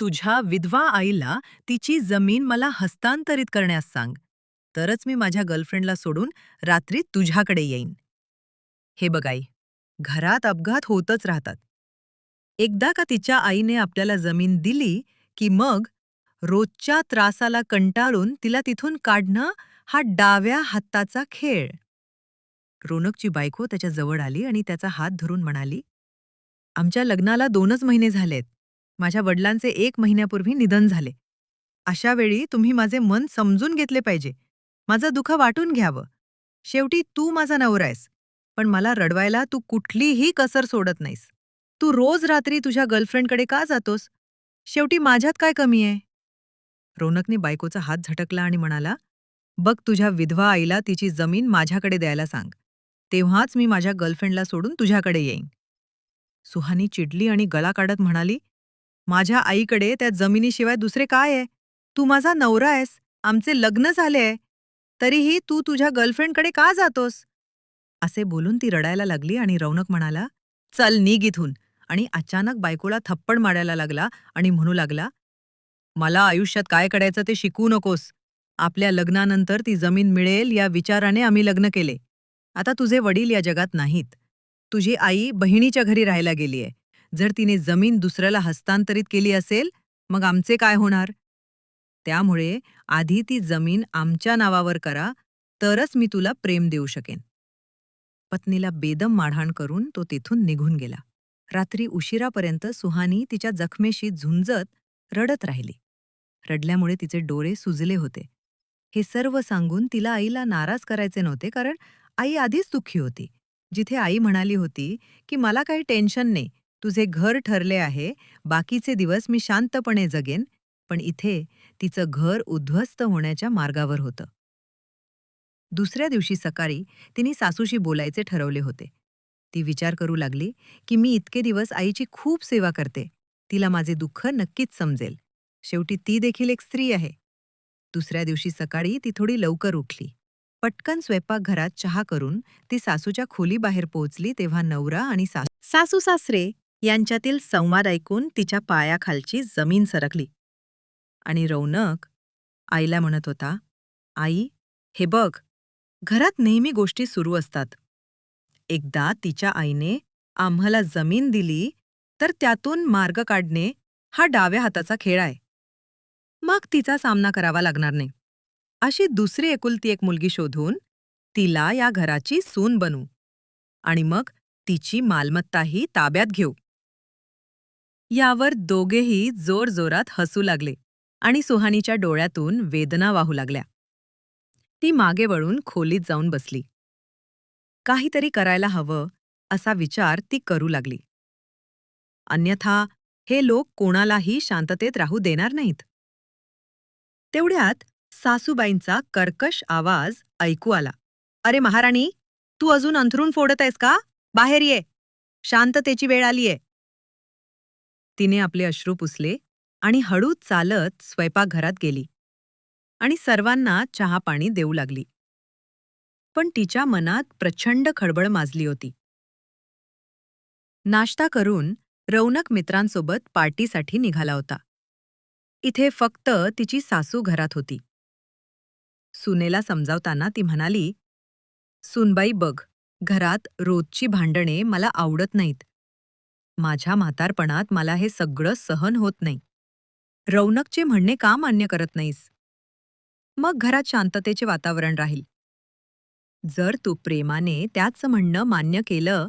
तुझ्या विधवा आईला तिची जमीन मला हस्तांतरित करण्यास सांग. तरच मी माझ्या गर्लफ्रेंडला सोडून रात्री तुझ्याकडे येईन. हे बघाई घरात अपघात होतच राहतात. एकदा का तिच्या आईने आपल्याला जमीन दिली की मग रोजच्या त्रासाला कंटाळून तिला तिथून काढणं हा डाव्या हाताचा खेळ. रोनकची बायको त्याच्याजवळ आली आणि त्याचा हात धरून म्हणाली आमच्या लग्नाला दोनच महिने झालेत. माझ्या वडिलांचे एक महिन्यापूर्वी निधन झाले. अशा वेळी तुम्ही माझे मन समजून घेतले पाहिजे. माझं दुःख वाटून घ्यावं. शेवटी तू माझा नवरा आहेस. पण मला रडवायला तू कुठलीही कसर सोडत नाहीस. तू रोज रात्री तुझ्या गर्लफ्रेंडकडे का जातोस? शेवटी माझ्यात काय कमी आहे? रोनकने बायकोचा हात झटकला आणि म्हणाला बघ तुझ्या विधवा आईला तिची जमीन माझ्याकडे द्यायला सांग. तेव्हाच मी माझ्या गर्लफ्रेंडला सोडून तुझ्याकडे येईन. सुहानी चिडली आणि गळा काढत म्हणाली माझ्या आईकडे त्या जमिनीशिवाय दुसरे काय आहे? तू माझा नवरा आहेस. आमचे लग्न झाले आहे. तरीही तू तुझ्या गर्लफ्रेंडकडे का जातोस? असे बोलून ती रडायला लागली आणि रौनक म्हणाला चल निघ इथून. आणि अचानक बायकोला थप्पड मारायला लागला आणि म्हणू लागला मला आयुष्यात काय करायचं ते शिकवू नकोस. आपल्या लग्नानंतर ती जमीन मिळेल या विचाराने आम्ही लग्न केले. आता तुझे वडील या जगात नाहीत. तुझी आई बहिणीच्या घरी राहायला गेलीये. जर तिने जमीन दुसऱ्याला हस्तांतरित केली असेल मग आमचे काय होणार? त्यामुळे आधी ती जमीन आमच्या नावावर करा तरच मी तुला प्रेम देऊ शकेन. पत्नीला बेदम माढाण करून तो तिथून निघून गेला. रात्री उशिरापर्यंत सुहानी तिच्या जखमेशी झुंजत रडत राहिली. रडल्यामुळे तिचे डोळे सुजले होते. हे सर्व सांगून तिला आईला नाराज करायचे नव्हते कारण आई आधीच दुःखी होती. जिथे आई म्हणाली होती की मला काही टेन्शन नाही तुझे घर ठरले आहे बाकीचे दिवस मी शांतपणे जगेन. पण इथे तिचं घर उद्ध्वस्त होण्याच्या मार्गावर होतं. दुसऱ्या दिवशी सकाळी तिने सासूशी बोलायचे ठरवले होते. ती विचार करू लागली की मी इतके दिवस आईची खूप सेवा करते. तिला माझे दुःख नक्कीच समजेल. शेवटी ती देखील एक स्त्री आहे. दुसऱ्या दिवशी सकाळी ती थोडी लवकर उठली. पटकन स्वयंपाकघरात चहा करून ती सासूच्या खोलीबाहेर पोहोचली तेव्हा नवरा आणि सासू सासरे यांच्यातील संवाद ऐकून तिच्या पायाखालची जमीन सरकली. आणि रौनक आईला म्हणत होता आई हे बघ घरात नेहमी गोष्टी सुरू असतात. एकदा तिच्या आईने आम्हाला जमीन दिली तर त्यातून मार्ग काढणे हा डाव्या हाताचा खेळ आहे. मग तिचा सामना करावा लागणार नाही. अशी दुसरी एकुलती एक मुलगी शोधून तिला या घराची सून बनू आणि मग तिची मालमत्ताही ताब्यात घेऊ. यावर दोघेही जोरजोरात हसू लागले आणि सुहानीच्या डोळ्यातून वेदना वाहू लागल्या. ती मागे वळून खोलीत जाऊन बसली. काहीतरी करायला हवं असा विचार ती करू लागली. अन्यथा हे लोक कोणालाही शांततेत राहू देणार नाहीत. तेवढ्यात सासूबाईंचा कर्कश आवाज ऐकू आला. अरे महाराणी तू अजून अंथरून फोडत आहेस का? बाहेर ये. शांततेची वेळ आलीये. तिने आपले अश्रू पुसले आणि हळू चालत स्वयंपाकघरात गेली. आणि सर्वांना चहापाणी देऊ लागली. पण तिच्या मनात प्रचंड खळबळ माजली होती. नाश्ता करून रौनक मित्रांसोबत पार्टीसाठी निघाला होता. इथे फक्त तिची सासू घरात होती. सुनेला समजावताना ती म्हणाली सुनबाई बघ घरात रोजची भांडणे मला आवडत नाहीत. माझ्या म्हातारपणात मला हे सगळं सहन होत नाही. रौनकचे म्हणणे का मान्य करत नाहीस? मग घरात शांततेचे वातावरण राहील. जर तू प्रेमाने त्याचं म्हणणं मान्य केलं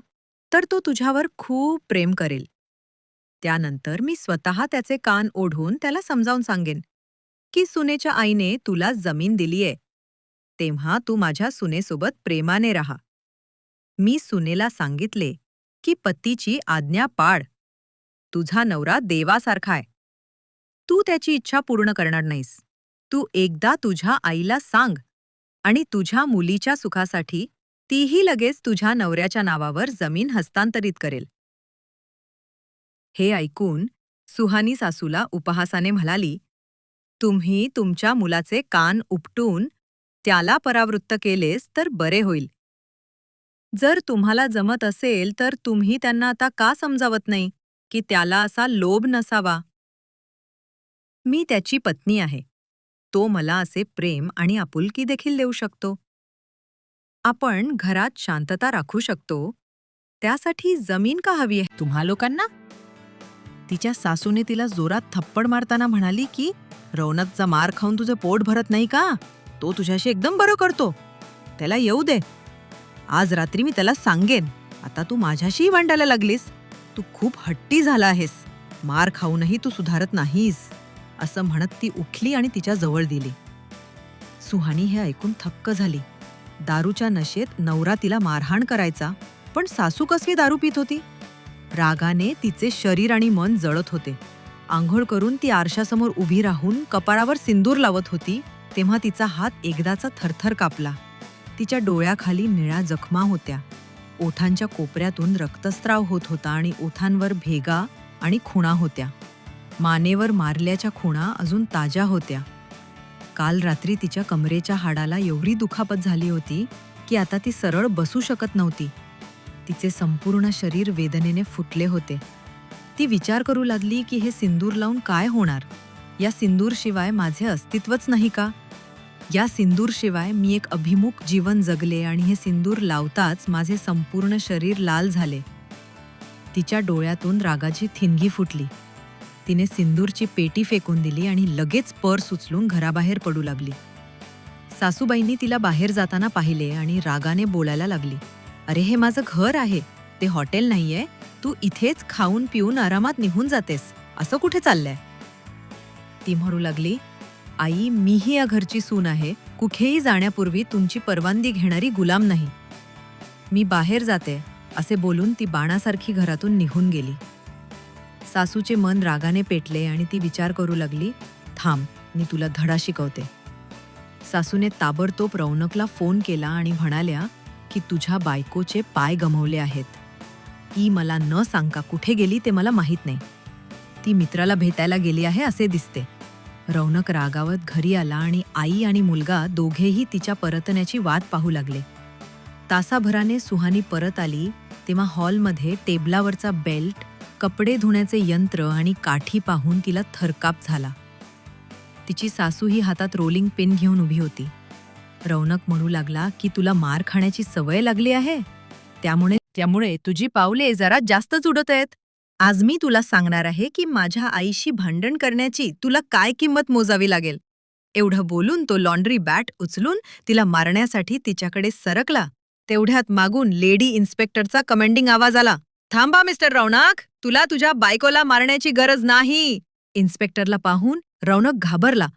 तर तो तुझ्यावर खूप प्रेम करेल. त्यानंतर मी स्वतः त्याचे कान ओढून त्याला समजावून सांगेन की सुनेच्या आईने तुला जमीन दिलीये. तेव्हा तू माझ्या सुनेसोबत प्रेमाने राहा. मी सुनेला सांगितले की पतीची आज्ञा पाड तुझा नवरा देवासारखा आहे. तू त्याची इच्छा पूर्ण करणार नाहीस. तू एकदा तुझ्या आईला सांग आणि तुझ्या मुलीच्या सुखासाठी तीही लगेच तुझ्या नवऱ्याच्या नावावर जमीन हस्तांतरित करेल. हे ऐकून सुहानी सासूला उपहासाने म्हणाली तुम्ही तुमच्या मुलाचे कान उपटून त्याला परावृत्त केलेस तर बरे होईल. जर तुम्हाला जमत असेल तर तुम्ही त्यांना आता का समजावत नाही? की त्याला असा लोभ नसावा? मी त्याची पत्नी आहे. तो मला असे प्रेम आणि आपुलकी देखील देऊ शकतो. आपण घरात शांतता राखू शकतो. त्यासाठी जमीन का हवी आहे? तुम्हा लोकांना? तिच्या सासूने तिला जोरात थप्पड मारताना म्हणाली की रौनकचा मार खाऊन तुझं पोट भरत नाही का? तो तुझ्याशी एकदम बरं करतो. त्याला येऊ दे. आज रात्री मी त्याला सांगेन. आता तू माझ्याशीही भांडायला लागलीस. तू खूप हट्टी झाला आहेस. मार खाऊनही तू सुधारत नाहीस. असं म्हणत ती उठली आणि तिच्या जवळ दिली. सुहानी हे ऐकून थक्क झाली. दारूच्या नशेत नवरा तिला मारहाण करायचा पण सासू कसली दारू पित होती? रागाने तिचे शरीर आणि मन जळत होते. आंघोळ करून ती आरशासमोर उभी राहून कपाळावर सिंदूर लावत होती तेव्हा तिचा हात एकदाचा थरथर कापला. तिच्या डोळ्याखाली निळ्या जखमा होत्या. ओठांच्या कोपऱ्यातून रक्तस्राव होत होता आणि ओठांवर भेगा आणि खुणा होत्या. मानेवर मारल्याच्या खुणा अजून ताज्या होत्या. काल रात्री तिच्या कमरेच्या हाडाला एवढी दुखापत झाली होती की आता ती सरळ बसू शकत नव्हती. तिचे संपूर्ण शरीर वेदनेने फुटले होते. ती विचार करू लागली की हे सिंदूर लावून काय होणार? या सिंदूरशिवाय माझे अस्तित्वच नाही का? या सिंदूरशिवाय मी एक अभिमुख जीवन जगले आणि हे सिंदूर लावताच माझे संपूर्ण शरीर लाल झाले. तिच्या डोळ्यातून रागाची थिनगी फुटली. तिने सिंदूरची पेटी फेकून दिली आणि लगेच पर्स उचलून घराबाहेर पडू लागली. सासूबाईंनी तिला बाहेर जाताना पाहिले आणि रागाने बोलायला लागली. अरे हे माझं घर आहे. ते हॉटेल नाहीये. तू इथेच खाऊन पिऊन आरामात निघून जातेस. असं कुठे चाललंय? ती म्हणू लागली आई मीही या घरची सून आहे. कुठेही जाण्यापूर्वी तुमची परवानगी घेणारी गुलाम नाही. मी बाहेर जाते असे बोलून ती बाणासारखी घरातून निघून गेली. सासूचे मन रागाने पेटले आणि ती विचार करू लागली थांब मी तुला धडा शिकवते. सासूने ताबडतोब रौनकला फोन केला आणि म्हणाल्या की तुझ्या बायकोचे पाय गमवले आहेत. ती मला न सांगता कुठे गेली ते मला माहीत नाही. ती मित्राला भेटायला गेली आहे असे दिसते. रौनक रागावत घरी आला आणि आई आणि मुलगा दोघेही तिच्या परतण्याची वाट पाहू लागले. तासाभराने सुहानी परत आली तेव्हा हॉलमध्ये टेबलावरचा बेल्ट कपडे धुण्याचे यंत्र आणि काठी पाहून तिला थरकाप झाला. तिची सासूही हातात रोलिंग पिन घेऊन उभी होती. रौनक म्हणू लागला की तुला मार खाण्याची सवय लागली आहे? त्यामुळे त्यामुळे तुझी पावले जरा जास्तच उडत आहेत. आज मी तुला सांगणार आहे की माझ्या आईशी भांडण करण्याची तुला काय किंमत मोजावी लागेल. एवढं बोलून तो लॉन्ड्री बॅट उचलून तिला मारण्यासाठी तिच्याकडे सरकला. तेवढ्यात मागून लेडी इन्स्पेक्टरचा कमेंडिंग आवाज आला. थांबा मिस्टर रौनक! तुला तुझ्या बायकोला मारण्याची गरज नाही. इन्स्पेक्टरला पाहून रौनक घाबरला.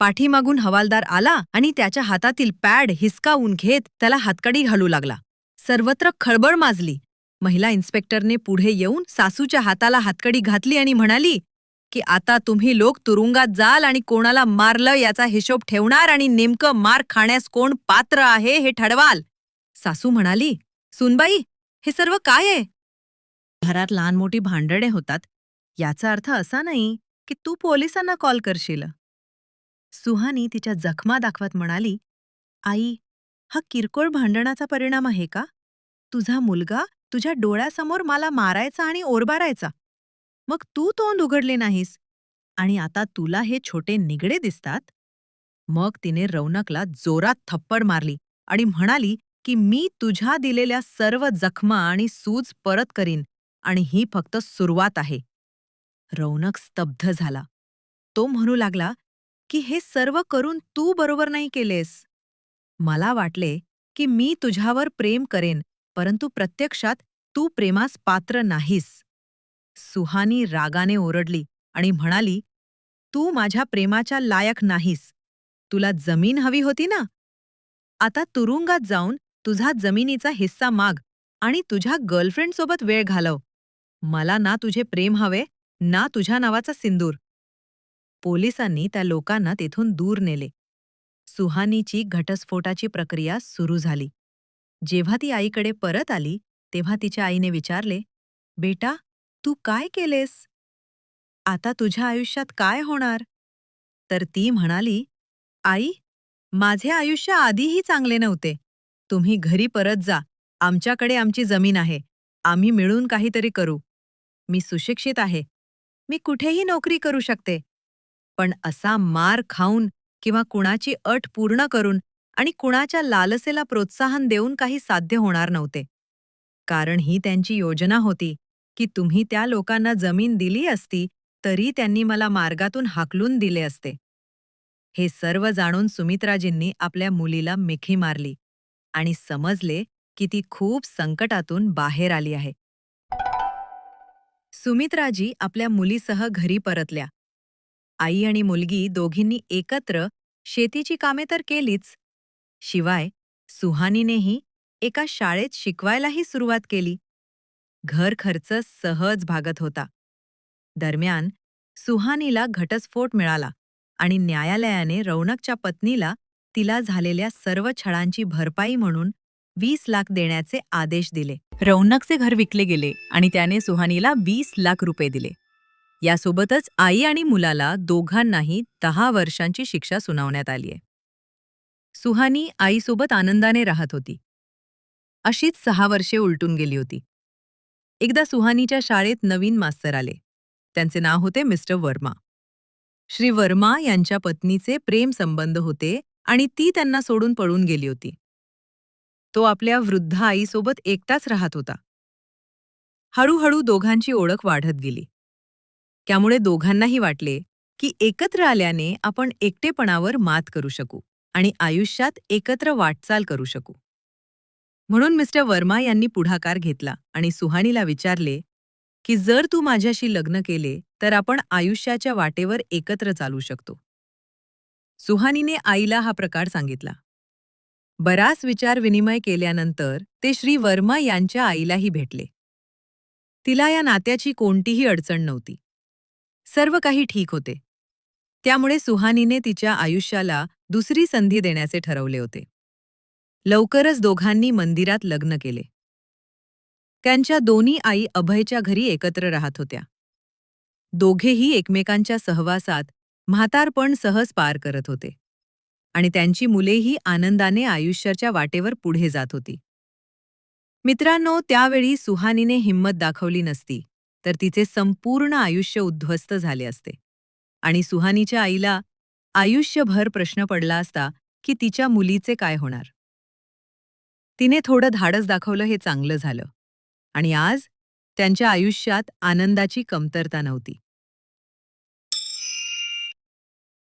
पाठीमागून हवालदार आला आणि त्याच्या हातातील पॅड हिसकावून घेत त्याला हातकडी घालू लागला. सर्वत्र खळबळ माजली. महिला इन्स्पेक्टरने पुढे येऊन सासूच्या हाताला हातकडी घातली आणि म्हणाली की आता तुम्ही लोक तुरुंगात जाल आणि कोणाला मारलं याचा हिशोब ठेवणार आणि नेमकं मार खाण्यास कोण पात्र आहे हे ठरवाल. सासू म्हणाली सुनबाई हे सर्व काय आहे? घरात लहान मोठी भांडणे होतात. याचा अर्थ असा नाही की तू पोलिसांना कॉल करशील. सुहानी तिच्या जखमा दाखवत म्हणाली आई हा किरकोळ भांडणाचा परिणाम आहे का? तुझा मुलगा तुझ्या डोळ्यासमोर मला मारायचा आणि ओरबारायचा. मग तू तोंड उघडले नाहीस. आणि आता तुला हे छोटे निगडे दिसतात? मग तिने रौनकला जोरात थप्पड मारली आणि म्हणाली की मी तुझ्या दिलेल्या सर्व जखमा आणि सूज परत करीन आणि ही फक्त सुरुवात आहे. रौनक स्तब्ध झाला. तो म्हणू लागला की हे सर्व करून तू बरोबर नाही केलेस. मला वाटले की मी तुझ्यावर प्रेम करेन परंतु प्रत्यक्षात तू प्रेमास पात्र नाहीस. सुहानी रागाने ओरडली आणि म्हणाली तू माझ्या प्रेमाच्या लायक नाहीस. तुला जमीन हवी होती ना? आता तुरुंगात जाऊन तुझा जमिनीचा हिस्सा माग आणि तुझ्या गर्लफ्रेंडसोबत वेळ घालव. मला ना तुझे प्रेम हवे ना तुझ्या नावाचा सिंदूर. पोलिसांनी त्या लोकांना तेथून दूर नेले. सुहानीची घटस्फोटाची प्रक्रिया सुरू झाली. जेव्हा ती आईकडे परत आली तेव्हा तिच्या आईने विचारले बेटा तू काय केलेस? आता तुझ्या आयुष्यात काय होणार? तर ती म्हणाली आई माझे आयुष्य आधीही चांगले नव्हते. तुम्ही घरी परत जा. आमच्याकडे आमची जमीन आहे. आम्ही मिळून काहीतरी करू. मी सुशिक्षित आहे. मी कुठेही नोकरी करू शकते. पण असा मार खाऊन किंवा कुणाची अट पूर्ण करून आणि कुणाच्या लालसेला प्रोत्साहन देऊन काही साध्य होणार नव्हते. कारण ही त्यांची योजना होती की तुम्ही त्या लोकांना जमीन दिली असती तरी त्यांनी मला मार्गातून हाकलून दिले असते. हे सर्व जाणून सुमित्राजींनी आपल्या मुलीला मिठी मारली आणि समजले की ती खूप संकटातून बाहेर आली आहे. सुमित्राजी आपल्या मुलीसह घरी परतल्या. आई आणि मुलगी दोघींनी एकत्र शेतीची कामे तर केलीच शिवाय सुहानीनेही एका शाळेत शिकवायलाही सुरुवात केली. घर खर्च सहज भागत होता. दरम्यान सुहानीला घटस्फोट मिळाला आणि न्यायालयाने रौनकच्या पत्नीला तिला झालेल्या सर्व छळांची भरपाई म्हणून वीस लाख देण्याचे आदेश दिले. रौनकचे घर विकले गेले आणि त्याने सुहानीला वीस लाख रुपये दिले. यासोबतच आई आणि मुलाला दोघांनाही दहा वर्षांची शिक्षा सुनावण्यात आलीय. सुहानी आईसोबत आनंदाने राहत होती. अशीच सहा वर्षे उलटून गेली होती. एकदा सुहानीच्या शाळेत नवीन मास्तर आले. त्यांचे नाव होते मिस्टर वर्मा. श्री वर्मा यांच्या पत्नीचे प्रेम संबंध होते आणि ती त्यांना सोडून पळून गेली होती. तो आपल्या वृद्ध आईसोबत एकटाच राहत होता. हळूहळू दोघांची ओळख वाढत गेली. त्यामुळे दोघांनाही वाटले की एकत्र आल्याने आपण एकटेपणावर मात करू शकू. आणि आयुष्यात एकत्र वाटचाल करू शकू. म्हणून मिस्टर वर्मा यांनी पुढाकार घेतला आणि सुहानीला विचारले की जर तू माझ्याशी लग्न केले तर आपण आयुष्याच्या वाटेवर एकत्र चालू शकतो. सुहानीने आईला हा प्रकार सांगितला. बराच विचार विनिमय केल्यानंतर ते श्री वर्मा यांच्या आईलाही भेटले. तिला या नात्याची कोणतीही अडचण नव्हती. सर्व काही ठीक होते. त्यामुळे सुहानीने तिच्या आयुष्याला दुसरी संधी देण्याचे ठरवले होते. लवकरच दोघांनी मंदिरात लग्न केले. त्यांच्या दोन्ही आई अभयच्या घरी एकत्र राहत होत्या. दोघेही एकमेकांच्या सहवासात म्हातारपण सहज पार करत होते. आणि त्यांची मुलेही आनंदाने आयुष्याच्या वाटेवर पुढे जात होती. मित्रांनो त्यावेळी सुहानीने हिंमत दाखवली नसती तर तिचे संपूर्ण आयुष्य उद्ध्वस्त झाले असते. आणि सुहानीच्या आईला आयुष्यभर प्रश्न पडला असता की तिच्या मुलीचे काय होणार? तिने थोडं धाडस दाखवलं हे चांगलं झालं. आणि आज त्यांच्या आयुष्यात आनंदाची कमतरता नव्हती.